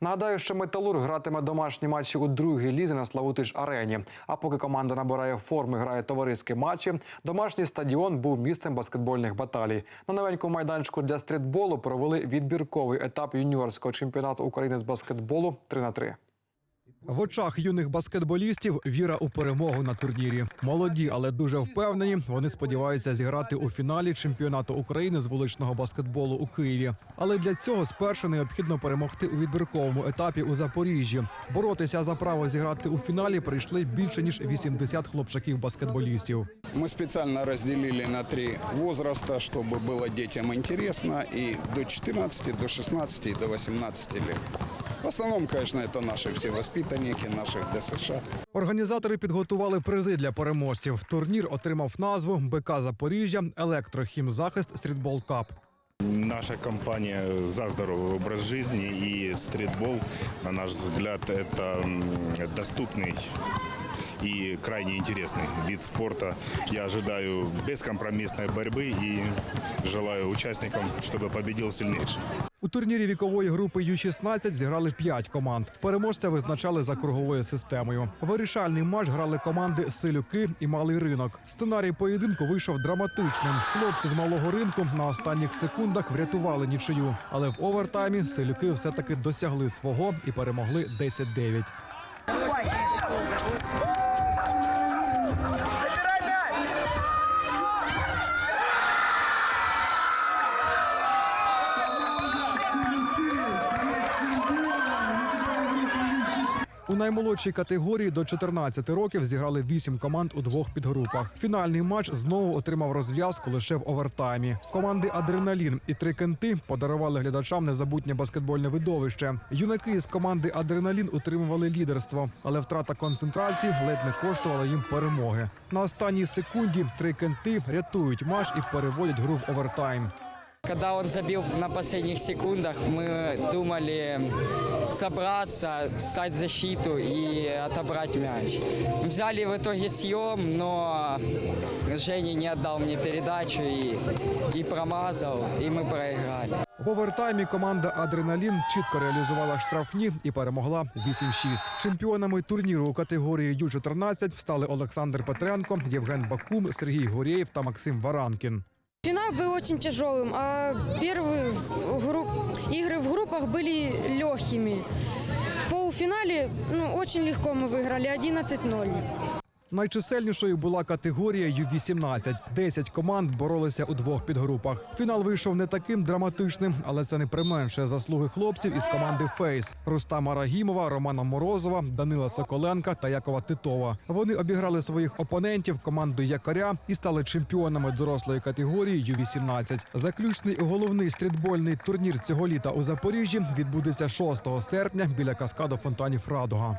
Нагадаю, що металург гратиме домашні матчі у другій лізі на Славутич арені. А поки команда набирає форми, грає товариські матчі, домашній стадіон був місцем баскетбольних баталій. На новенькому майданчику для стрітболу провели відбірковий етап юніорського чемпіонату України з баскетболу 3 на 3 В очах юних баскетболістів віра у перемогу на турнірі. Молоді, але дуже впевнені. Вони сподіваються зіграти у фіналі чемпіонату України з вуличного баскетболу у Києві. Але для цього спершу необхідно перемогти у відбірковому етапі у Запоріжжі. Боротися за право зіграти у фіналі прийшли більше ніж 80 хлопчаків-баскетболістів. Мы специально разделили на три возраста, чтобы было детям интересно, и до 14, до 16 и до 18 лет. В основном, конечно, это наши все воспитанники, наших ДСШ. Організатори підготували призи для переможців. Турнір отримав назву БК Запоріжжя Електрохімзахист Стрітбол Кап. Наша компания за здоровый образ жизни и стритбол, на наш взгляд, это м, доступный и крайне интересный вид спорта. Я ожидаю бескомпромиссной борьбы и желаю участникам, чтобы победил сильнейший. У турнірі вікової групи Ю-16 зіграли 5 команд. Переможця визначали за круговою системою. Вирішальний матч грали команди Силюки і Малий ринок. Сценарій поєдинку вийшов драматичним. Хлопці з малого ринку на останніх секундах врятували нічию. Але в овертаймі Силюки все-таки досягли свого і перемогли 10-9. У наймолодшій категорії до 14 років зіграли 8 команд у двох підгрупах. Фінальний матч знову отримав розв'язку лише в овертаймі. Команди Адреналін і Три кенти подарували глядачам незабутнє баскетбольне видовище. Юнаки з команди Адреналін утримували лідерство, але втрата концентрації ледь не коштувала їм перемоги. На останній секунді три кенти рятують матч і переводять гру в овертайм. Когда он забил на последних секундах, мы думали собраться, стать в защиту и отобрать мяч. Взяли в итоге съем, но Женя не отдал мне передачу и, и промазал, и мы проиграли. В овертаймі команда Адреналін чітко реалізувала штрафні і перемогла 8-6. Чемпіонами турніру у категорії Ю-14 стали Олександр Петренко, Євген Бакум, Сергій Горєєв та Максим Варанкін. Финал был очень тяжелым, а первые в групп... игры в группах были легкими. В полуфинале ну, очень легко мы выиграли 11-0. Найчисельнішою була категорія Ю-18. Десять команд боролися у двох підгрупах. Фінал вийшов не таким драматичним, але це не применшує заслуги хлопців із команди Фейс Рустама Рагімова, Романа Морозова, Данила Соколенка та Якова Титова. Вони обіграли своїх опонентів команду Якоря і стали чемпіонами дорослої категорії Ю-18. Заключний головний стрітбольний турнір цього літа у Запоріжжі відбудеться 6 серпня біля каскаду фонтанів Радуга.